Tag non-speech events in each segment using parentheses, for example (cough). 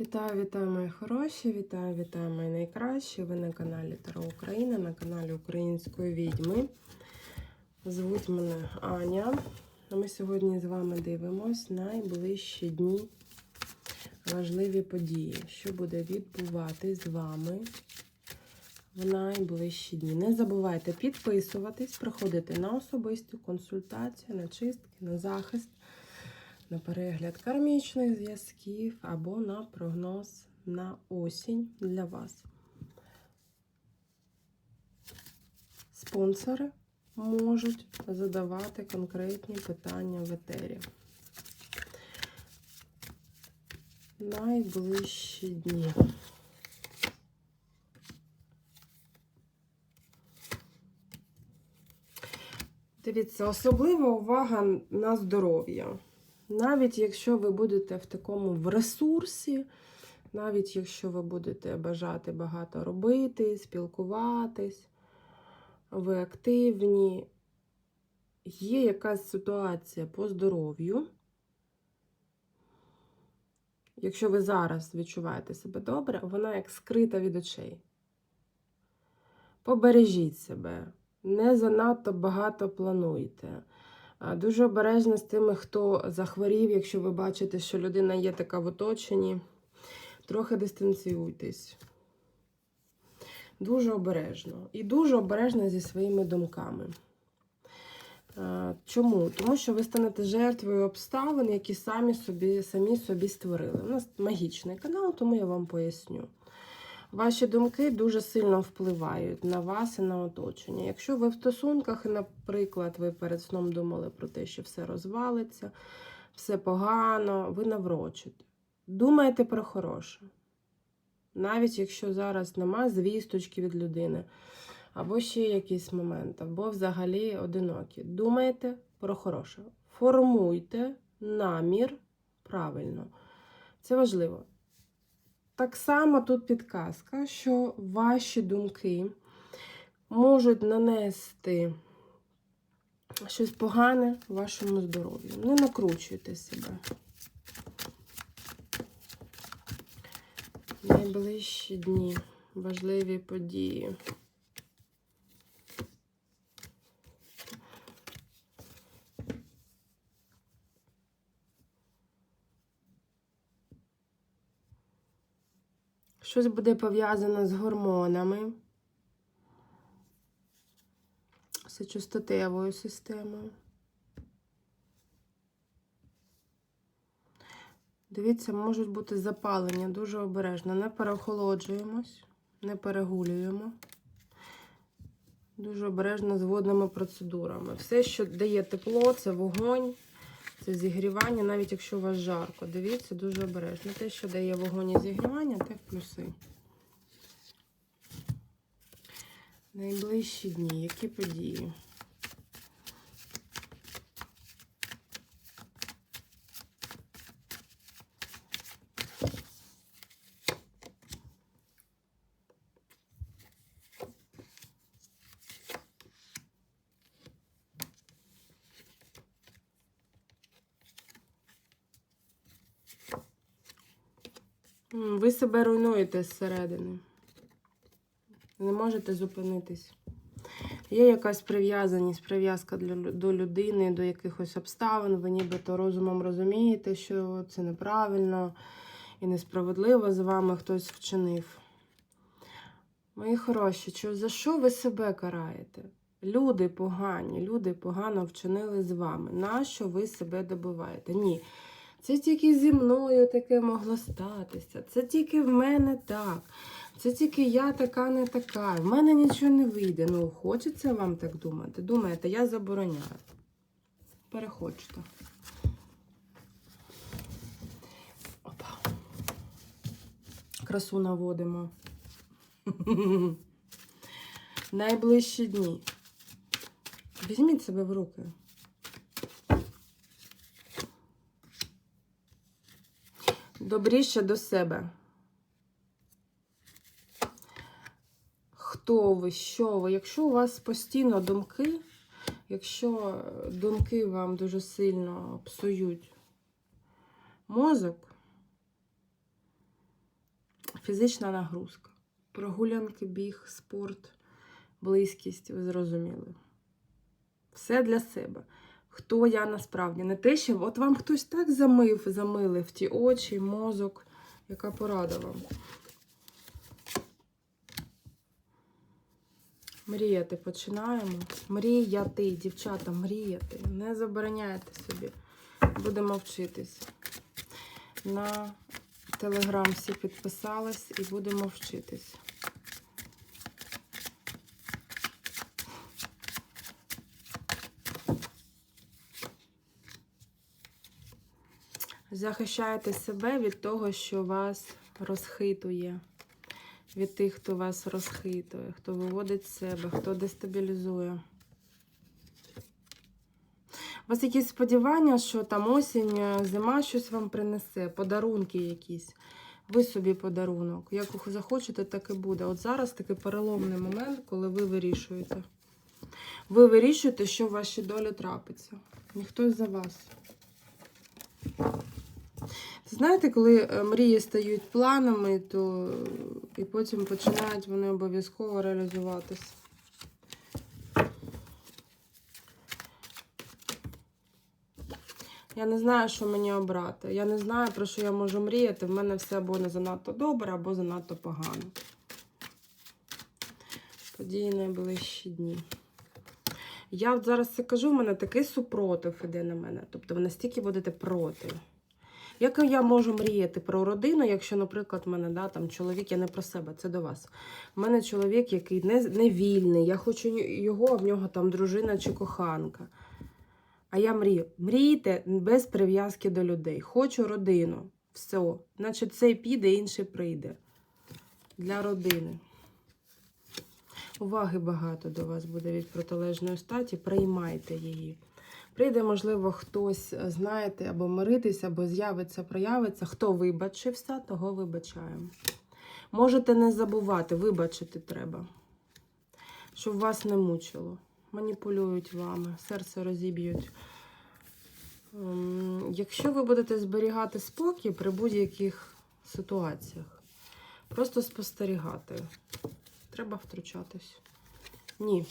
Вітаю, вітаю, мої хороші! Вітаю, вітаю, мої найкращі! Ви на каналі Таро Україна, на каналі Української відьми. Звуть мене Аня. Ми сьогодні з вами дивимось найближчі дні важливі події, що буде відбуватись з вами в найближчі дні. Не забувайте підписуватись, приходити на особисті консультації, на чистки, на захист на перегляд кармічних зв'язків або на прогноз на осінь для вас. Спонсори можуть задавати конкретні питання в етері. Найближчі дні. Дивіться, особлива увага на здоров'я. Навіть якщо ви будете в такому в ресурсі, навіть якщо ви будете бажати багато робити, спілкуватись, ви активні, є якась ситуація по здоров'ю. Якщо ви зараз відчуваєте себе добре, вона як скрита від очей. Побережіть себе, не занадто багато плануйте. Дуже обережно з тими, хто захворів, якщо ви бачите, що людина є така в оточенні. Трохи дистанціюйтесь. Дуже обережно. І дуже обережно зі своїми думками. Чому? Тому що ви станете жертвою обставин, які самі собі, самі собі створили. У нас магічний канал, тому я вам поясню. Ваші думки дуже сильно впливають на вас і на оточення. Якщо ви в стосунках, наприклад, ви перед сном думали про те, що все розвалиться, все погано, ви наврочите. Думайте про хороше. Навіть якщо зараз нема звісточки від людини, або ще якийсь момент, або взагалі одинокі. Думайте про хороше. Формуйте намір правильно. Це важливо. Так само тут підказка, що ваші думки можуть нанести щось погане вашому здоров'ю. Не накручуйте себе. Найближчі дні, важливі події. Щось буде пов'язане з гормонами, з чистотевою системою. Дивіться, можуть бути запалення дуже обережно. Не переохолоджуємось, не перегулюємо. Дуже обережно з водними процедурами. Все, що дає тепло, це вогонь. Це зігрівання, навіть якщо у вас жарко. Дивіться, дуже обережно. Те, що дає вогонь і зігрівання, те плюси. Найближчі дні, які події? Ви себе руйнуєте зсередини. Не можете зупинитись. Є якась прив'язаність, прив'язка до людини, до якихось обставин. Ви нібито розумом розумієте, що це неправильно і несправедливо з вами хтось вчинив. Мої хороші, за що ви себе караєте? Люди погані, люди погано вчинили з вами. Нащо ви себе добиваєте? Ні. Це тільки зі мною таке могло статися. Це тільки в мене так. Це тільки я така, не така. В мене нічого не вийде. Ну, хочеться вам так думати. Думаєте, я забороняю. Переходьте. Опа. Красу наводимо. (laughs) Найближчі дні. Візьміть себе в руки. Добріше до себе. Хто ви, що ви? Якщо у вас постійно думки, якщо думки вам дуже сильно псують мозок, Фізична нагрузка. Прогулянки, біг, спорт, близькість, ви зрозуміли. Все для себе. Хто я насправді? Не те, що от вам хтось так замив, замилив ті очі, мозок. Яка порада вам? Мріяти починаємо. Мріяти, дівчата, мріяти. Не забороняйте собі. Будемо вчитись. На телеграм всі підписались і будемо вчитись. Захищайте себе від того, що вас розхитує. Від тих, хто вас розхитує, хто виводить себе, хто дестабілізує. У вас якісь сподівання, що там осінь, е, зима щось вам принесе, подарунки якісь. Ви собі подарунок. Як захочете, так і буде. От зараз такий переломний момент, коли ви вирішуєте. Ви вирішуєте, що в вашій долі трапиться. Ніхто за вас. Знаєте, коли е, мрії стають планами, то е, і потім починають вони обов'язково реалізуватися. Я не знаю, що мені обрати. Я не знаю, про що я можу мріяти. В мене все або не занадто добре, або занадто погано. Події найближчі дні. Я от зараз це кажу, в мене такий супротив іде на мене. Тобто ви настільки будете проти. Як я можу мріяти про родину, якщо, наприклад, в мене да, там, чоловік, я не про себе, це до вас. У мене чоловік, який не, не вільний, я хочу його, а в нього там дружина чи коханка. А я мрію. Мрійте без прив'язки до людей. Хочу родину. Все. Значить, цей піде, інший прийде. Для родини. Уваги багато до вас буде від протилежної статі. Приймайте її. Прийде, можливо, хтось, знаєте, або миритися, або з'явиться, проявиться. Хто вибачився, того вибачаємо. Можете не забувати, вибачити треба, щоб вас не мучило. Маніпулюють вами, серце розіб'ють. Ем, Якщо ви будете зберігати спокій при будь-яких ситуаціях, просто спостерігати. Треба втручатись. Ні.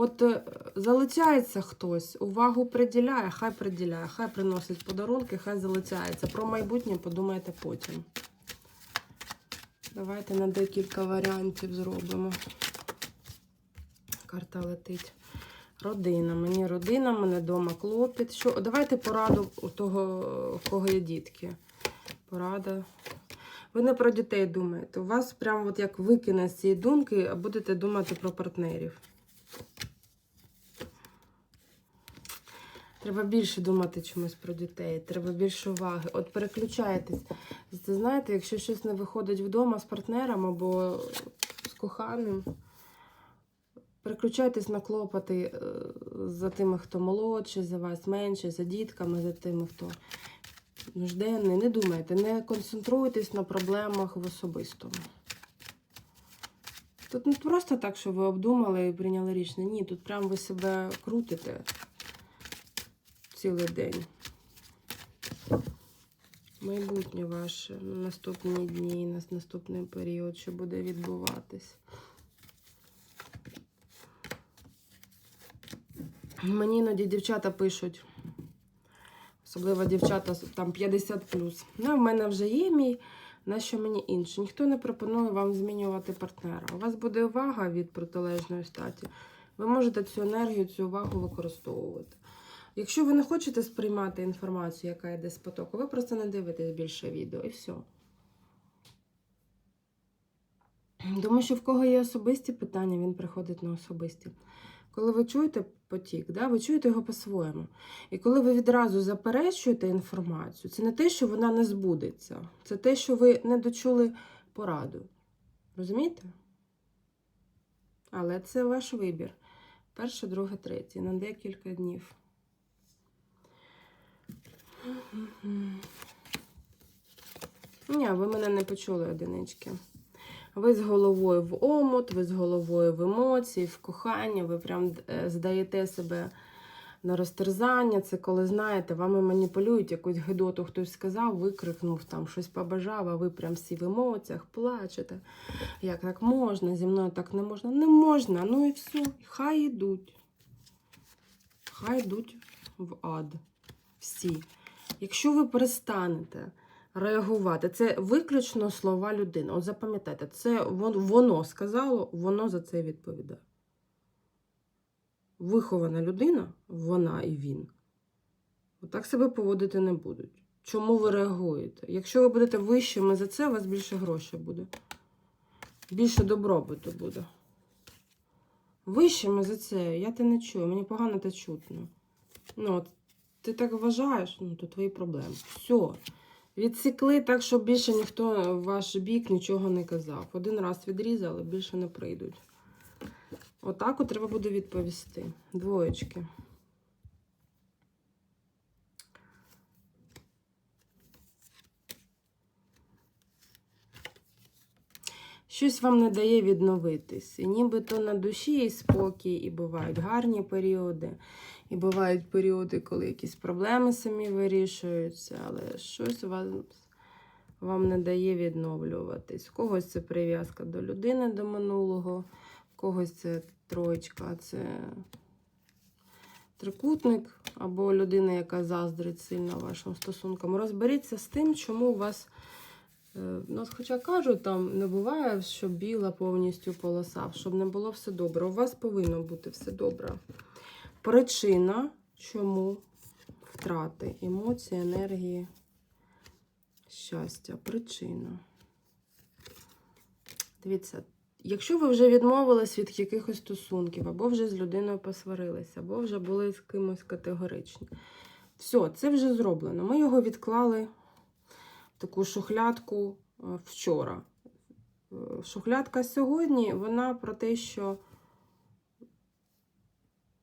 От е, залицяється хтось, увагу приділяє, хай приділяє, хай приносить подарунки, хай залицяється. Про майбутнє подумайте потім. Давайте на декілька варіантів зробимо. Карта летить. Родина. Мені родина, мене вдома клопіт. Що? Давайте пораду у того, в кого є дітки. Порада. Ви не про дітей думаєте. У вас прямо от як викине з цієї думки, а будете думати про партнерів. Треба більше думати чомусь про дітей, треба більше уваги. От переключайтесь. Це знаєте, якщо щось не виходить вдома з партнером або з коханим, переключайтесь на клопоти е, за тими, хто молодший, за вас менше, за дітками, за тими, хто нужденний. Не думайте, не концентруйтесь на проблемах в особистому. Тут не просто так, що ви обдумали і прийняли рішення. Ні, тут прям ви себе крутите цілий день. Майбутнє ваше на наступні дні, на наступний період, що буде відбуватись. Мені іноді дівчата пишуть, особливо дівчата там 50 Ну, в мене вже є мій, на що мені інше. Ніхто не пропонує вам змінювати партнера. У вас буде увага від протилежної статі. Ви можете цю енергію, цю увагу використовувати. Якщо ви не хочете сприймати інформацію, яка йде з потоку, ви просто не дивитесь більше відео і все. Тому що в кого є особисті питання, він приходить на особисті. Коли ви чуєте потік, да, ви чуєте його по-своєму. І коли ви відразу заперечуєте інформацію, це не те, що вона не збудеться, це те, що ви не дочули пораду. Розумієте? Але це ваш вибір. Перше, друге, третє, на декілька днів. Ні, ви мене не почули одинички. Ви з головою в омут, ви з головою в емоції, в кохання, ви прям е, здаєте себе на розтерзання. Це коли, знаєте, вами маніпулюють, якусь гидоту хтось сказав, викрикнув там щось побажав, а ви прям всі в емоціях плачете. Як так можна? Зі мною так не можна. Не можна. Ну і все. Хай йдуть. Хай йдуть в ад. Всі. Якщо ви перестанете реагувати, це виключно слова людини. От запам'ятайте, це воно сказало, воно за це відповідає. Вихована людина, вона і він. Отак себе поводити не будуть. Чому ви реагуєте? Якщо ви будете вищими за це, у вас більше грошей буде. Більше добробуту буде. Вищими за це, я те не чую, мені погано те чутно. Ну, от, ти так вважаєш, ну, то твої проблеми. Все. Відсікли так, щоб більше ніхто в ваш бік нічого не казав. Один раз відрізали, більше не прийдуть. Отак от треба буде відповісти. Двоєчки. Щось вам не дає відновитись. І нібито на душі і спокій, і бувають гарні періоди, і бувають періоди, коли якісь проблеми самі вирішуються, але щось у вам не дає відновлюватись. В когось це прив'язка до людини, до минулого, в когось це троєчка, це трикутник, або людина, яка заздрить сильно вашим стосункам. Розберіться з тим, чому у вас. е, Ну, хоча кажуть, там не буває, що біла повністю полоса, щоб не було все добре. У вас повинно бути все добре. Причина, чому втрати емоції, енергії, щастя. Причина. Дивіться, якщо ви вже відмовились від якихось стосунків, або вже з людиною посварилися, або вже були з кимось категоричні. Все, це вже зроблено. Ми його відклали в таку шухлядку е, вчора. Е, Шухлядка сьогодні, вона про те, що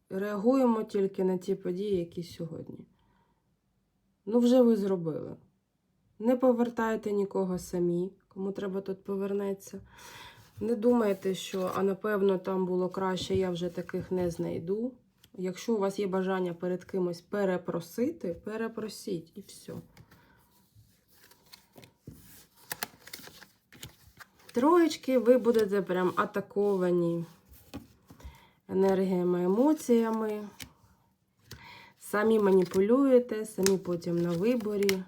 реагуємо тільки на ті події, які сьогодні. Ну, вже ви зробили. Не повертайте нікого самі, кому треба тут повернеться. Не думайте, що, а напевно, там було краще, я вже таких не знайду. Якщо у вас є бажання перед кимось перепросити, перепросіть і все. Троєчки, ви будете прям атаковані енергіями, емоціями. Самі маніпулюєте, самі потім на виборі.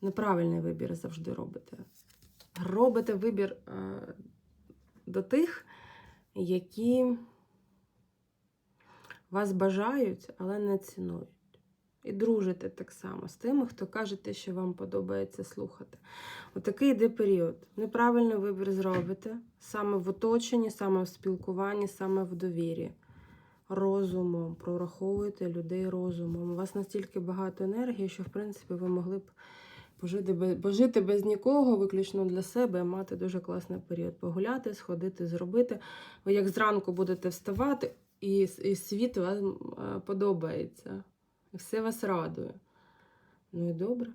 Неправильний вибір завжди робите. Робите вибір е, до тих, які вас бажають, але не цінують. І дружите так само з тими, хто каже те, що вам подобається слухати. Отакий йде період. Неправильний вибір зробите саме в оточенні, саме в спілкуванні, саме в довірі. Розумом, прораховуєте людей розумом. У вас настільки багато енергії, що, в принципі, ви могли б пожити без, пожити без нікого, виключно для себе, мати дуже класний період. Погуляти, сходити, зробити. Ви як зранку будете вставати, і, і світ вам е, подобається. Все вас радує. Ну і добре.